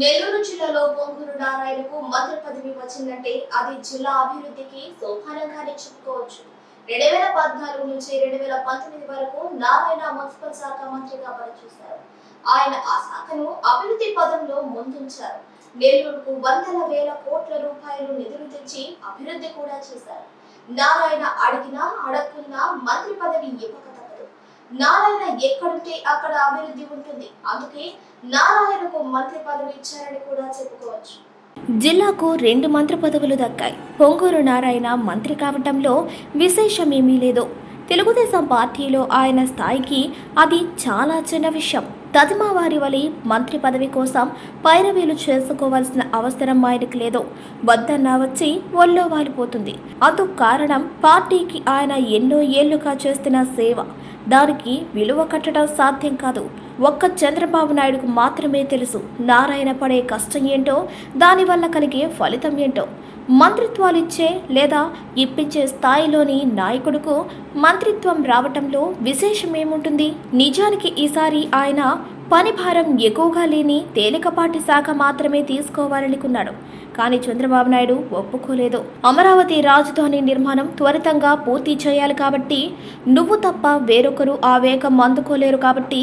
నెల్లూరు జిల్లాలో పొంగూరు నారాయణకు మంత్రి పదవి వచ్చిందంటే అది జిల్లా అభివృద్ధికి సోపానంగానే చెప్పుకోవచ్చు. రెండు వేల పద్నాలుగు నుంచి రెండు వేల పంతొమ్మిది వరకు నారాయణ మున్సిపల్ శాఖ మంత్రిగా పనిచేశారు. ఆయన ఆ శాఖను అభివృద్ధి పదంలో ముందుంచారు. నెల్లూరుకు వందల వేల కోట్ల రూపాయలు నిధులు తెచ్చి అభివృద్ధి కూడా చేశారు. నారాయణ అడిగినా అడగకున్నా మంత్రి పదవి ఇవ్వక నారాయణ ఎక్కడుంటే అక్కడ అభివృద్ధి ఉంటుంది. అందుకే నారాయణకు మంత్రి పదవి ఇచ్చారని కూడా చెప్పుకోవచ్చు. జిల్లాకు రెండు మంత్రి పదవులు దక్కాయి. పొంగూరు నారాయణ మంత్రి కావటంలో విశేషమేమీ లేదు. తెలుగుదేశం పార్టీలో ఆయన స్థాయికి అది చాలా చిన్న విషయం. తదిమా వారి వలి మంత్రి పదవి కోసం పైరవీలు చేసుకోవాల్సిన అవసరం ఆయనకు లేదు. వద్దన్నా వచ్చి ఒళ్ళో వాలిపోతుంది. అందుకు కారణం పార్టీకి ఆయన ఎన్నో ఏళ్ళుగా చేస్తున్న సేవ. దానికి విలువ కట్టడం సాధ్యం కాదు. ఒక్క చంద్రబాబు నాయుడుకు మాత్రమే తెలుసు నారాయణ పడే కష్టం ఏంటో దానివల్ల కలిగే ఫలితం ఏంటో. మంత్రిత్వాలు ఇచ్చే లేదా ఇప్పించే స్థాయిలోని నాయకుడుకు మంత్రిత్వం రావటంలో విశేషమేముంటుంది? నిజానికి ఈసారి ఆయన పని భారం ఎక్కువగా లేని తేలికపాటి శాఖ మాత్రమే తీసుకోవాలనుకున్నాడు కానీ చంద్రబాబు నాయుడు ఒప్పుకోలేదు. అమరావతి రాజధాని నిర్మాణం త్వరితంగా పూర్తి చేయాలి కాబట్టి నువ్వు తప్ప వేరొకరు ఆ వేగం అందుకోలేరు కాబట్టి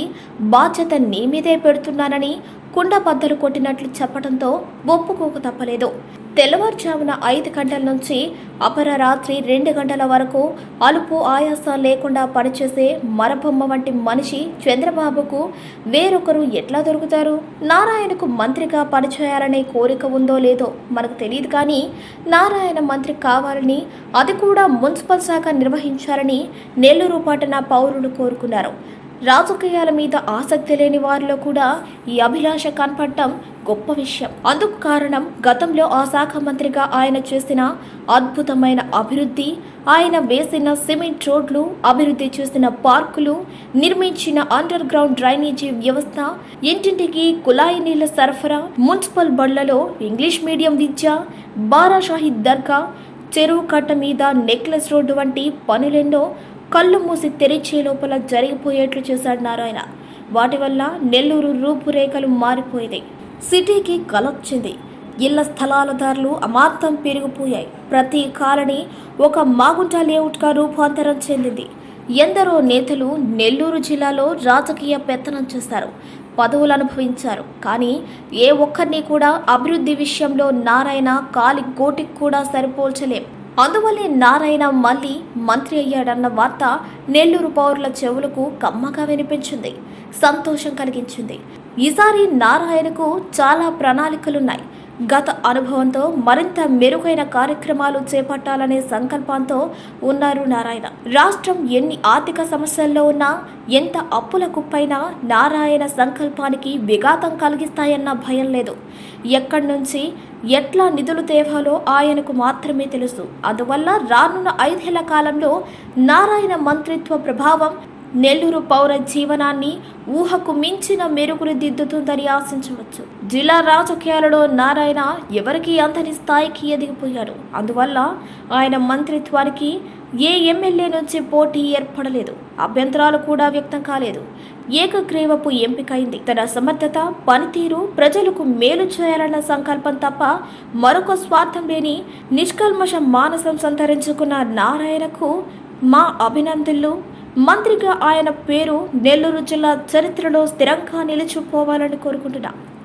బాధ్యత నీ మీదే పెడుతున్నానని కుండ బద్దలు కొట్టినట్లు చెప్పడంతో ఒప్పుకోక తప్పలేదు. తెల్లవారుజామున ఐదు గంటల నుంచి అపరరాత్రి రెండు గంటల వరకు అలుపు ఆయాసం లేకుండా పనిచేసే మరబొమ్మ వంటి మనిషి చంద్రబాబుకు వేరొకరు ఎట్లా దొరుకుతారు? నారాయణకు మంత్రిగా పనిచేయాలనే కోరిక ఉందో లేదో మనకు తెలియదు కానీ నారాయణ మంత్రి కావాలని అది కూడా మున్సిపల్ శాఖ నిర్వహించాలని నెల్లూరు పట్టణ పౌరులు కోరుకున్నారు. రాజకీయాల మీద ఆసక్తి లేని వారిలో కూడా ఈ అభిలాష కనపడటం గొప్ప విషయం. అందుకు కారణం గతంలో ఆ శాఖ మంత్రిగా ఆయన చేసిన అద్భుతమైన అభివృద్ధి ఆయన వేసిన సిమెంట్ రోడ్లు అభివృద్ధి చేసిన పార్కులు నిర్మించిన అండర్ గ్రౌండ్ డ్రైనేజీ వ్యవస్థ ఇంటింటికి కుళాయి నీళ్ళ సరఫరా మున్సిపల్ బళ్ళలో ఇంగ్లీష్ మీడియం విద్య బారాషాహిద్ దర్గా చెరువు కట్ట మీద నెక్లెస్ రోడ్డు వంటి పనులెన్నో కళ్ళు మూసి తెరిచే లోపల జరిగిపోయేట్లు చేశాడు నారాయణ. వాటి వల్ల నెల్లూరు రూపురేఖలు మారిపోయింది సిటీకి కలొచ్చింది. ఇళ్ళ స్థలాల ధరలు అమాంతం పెరిగిపోయాయి. ప్రతి కాలనీ ఒక మాగుంట లేఅవుట్గా రూపాంతరం చెందింది. ఎందరో నేతలు నెల్లూరు జిల్లాలో రాజకీయ పెత్తనం చేశారు పదవులు అనుభవించారు. కానీ ఏ ఒక్కరిని కూడా అభివృద్ధి విషయంలో నారాయణ కాలి గోటికి కూడా సరిపోల్చలేం. అందువల్లే నారాయణ మళ్ళీ మంత్రి అయ్యాడన్న వార్త నెల్లూరు పౌరుల చెవులకు కమ్మగా వినిపించింది. సంతోషం కలిగించింది. ఈసారి నారాయణకు చాలా ప్రణాళికలున్నాయి. గత అనుభవంతో మరింత మెరుగైన కార్యక్రమాలు చేపట్టాలనే సంకల్పంతో ఉన్నారు నారాయణ. రాష్ట్రం ఎన్ని ఆర్థిక సమస్యల్లో ఉన్నా ఎంత అప్పుల కుప్పైనా నారాయణ సంకల్పానికి విఘాతం కలిగిస్తాయన్న భయం లేదు. ఎక్కడి నుంచి ఎట్లా నిధులు తేవాలో ఆయనకు మాత్రమే తెలుసు. అందువల్ల రానున్న ఐదేళ్ళ కాలంలో నారాయణ మంత్రిత్వ ప్రభావం నెల్లూరు పౌర జీవనాన్ని ఊహకు మించిన మెరుగులు దిద్దుతుందని ఆశించవచ్చు. జిల్లా రాజకీయాలలో నారాయణ ఎవరికి అంతని స్థాయికి ఎదిగిపోయాడు. అందువల్ల ఆయన మంత్రిత్వానికి ఏ ఎమ్మెల్యే నుంచి పోటీ ఏర్పడలేదు. అభ్యంతరాలు కూడా వ్యక్తం కాలేదు. ఏకగ్రీవపు ఎంపికైంది. తన సమర్థత పనితీరు ప్రజలకు మేలు చేయాలన్న సంకల్పం తప్ప మరొక స్వార్థం లేని నిష్కల్మష మానసం సంతరించుకున్న నారాయణకు మా అభినందనలు. మంత్రిగా ఆయన పేరు నెల్లూరు జిల్లా చరిత్రలో స్థిరంగా నిలిచిపోవాలని కోరుకుంటున్నా.